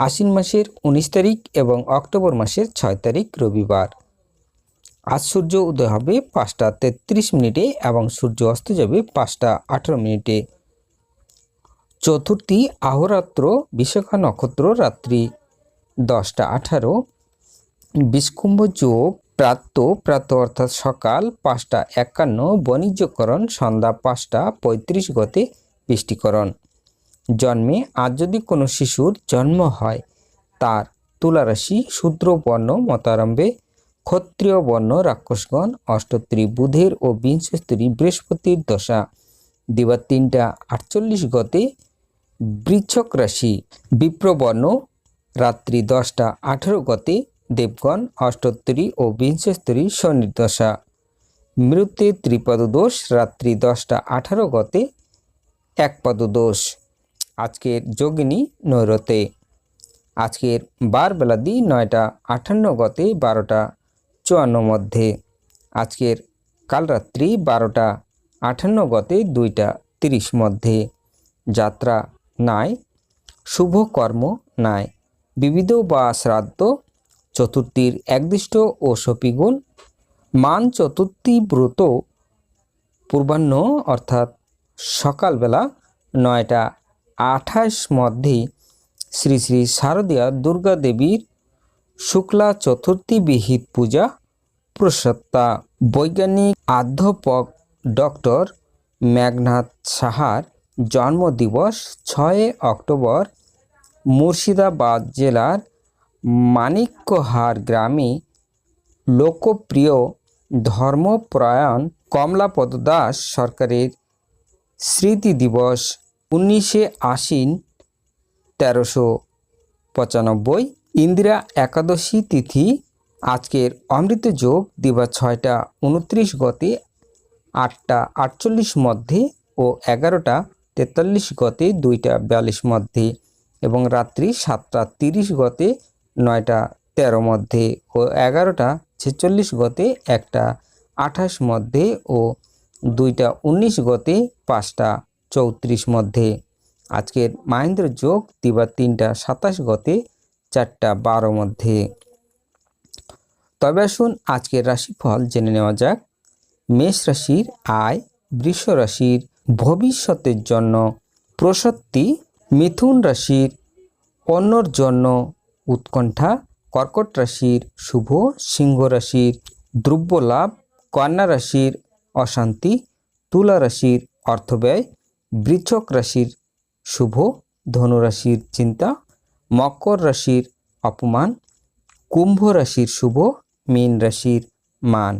আশ্বিন মাসের উনিশ তারিখ এবং অক্টোবর মাসের ছয় তারিখ রবিবার। আজ সূর্য উদয় হবে পাঁচটা তেত্রিশ মিনিটে এবং সূর্য অস্ত যাবে পাঁচটা আঠারো মিনিটে। চতুর্থী আহরাত্র, বিশাখা নক্ষত্র রাত্রি, দশটা আঠারো। বিষকুম্ভ যোগ প্রাত প্রাত অর্থাৎ সকাল পাঁচটা একান্ন বাণিজ্যকরণ সন্ধ্যা পাঁচটা পঁয়ত্রিশ গতে বৃষ্টিকরণ। জন্মে আজ যদি কোনো শিশুর জন্ম হয়, তার তুলারাশি শূদ্র বর্ণ মতারম্ভে ক্ষত্রিয় বর্ণ রাক্ষসগণ, অষ্টত্রী বুধের ও বিংশস্ত্রী বৃহস্পতির দশা। দিবা তিনটা আটচল্লিশ গতে বৃচ্ছক রাশি বিপ্রবর্ণ রাত্রি দশটা আঠেরো গতে দেবগণ, অষ্টত্রী ও বিংশস্ত্রী শনির দশা। মৃত্যু ত্রিপদ দোষ রাত্রি দশটা আঠারো গতে এক পদদোষ আজকের যোগিনী নৈরতে। আজকের বার বেলাদি নয়টা আটান্ন গতে বারোটা চুয়ান্ন মধ্যে। আজকের কাল রাত্রি বারোটা আটান্ন গতে দুইটা তিরিশ মধ্যে। যাত্রা নাই, শুভ কর্ম নাই, বিবিধ বা শ্রাদ্ধ, চতুর্থীর একদিষ্ট ও সপিগুণ, মান চতুর্থী ব্রত, পূর্বাহ্ন অর্থাৎ সকালবেলা নয়টা আঠাশ মধ্যে শ্রী শ্রী শারদীয়া দুর্গা দেবীর শুক্লা চতুর্থী বিহিত পূজা প্রসত্তা। বৈজ্ঞানিক অধ্যাপক ডক্টর মেঘনাথ সাহার জন্মদিবস ছয় অক্টোবর মুর্শিদাবাদ জেলার মানিক্যহার গ্রামে লোকপ্রিয় ধর্মপ্রায়ণ কমলাপদ দাস সরকারের স্মৃতি দিবস উনিশে আশ্বিন তেরোশো পঁচানব্বই ইন্দিরা একাদশী তিথি আজকের অমৃত যোগ দিবা ছয়টা উনত্রিশ গতে, আটটা আটচল্লিশ মধ্যে ও এগারোটা তেতাল্লিশ গতে, দুইটা বিয়াল্লিশ মধ্যে এবং রাত্রি সাতটা তিরিশ গতে, নয়টা তেরো মধ্যে ও এগারোটা ছেচল্লিশ গতে, একটা আঠাশ মধ্যে ও দুইটা উনিশ গতে, পাঁচটা চৌত্রিশ মধ্যে। আজকের মাহেন্দ্র যোগ দিবা তিনটা সাতাশ গতে চারটা বারো মধ্যে। তবে আসুন আজকের রাশিফল জেনে নেওয়া যাক। মেষ রাশির আয় বৃষ রাশির ভবিষ্যতের জন্য প্রসত্তি মিথুন রাশির অন্যর জন্য উৎকণ্ঠা কর্কট রাশির শুভ সিংহ রাশির দ্রব্য লাভ কন্যা রাশির অশান্তি তুলা রাশির অর্থব্যয় বৃচ্ছক রাশির শুভ ধনুরাশির চিন্তা মকর রাশির অপমান কুম্ভ রাশির শুভ মীন রাশির মান।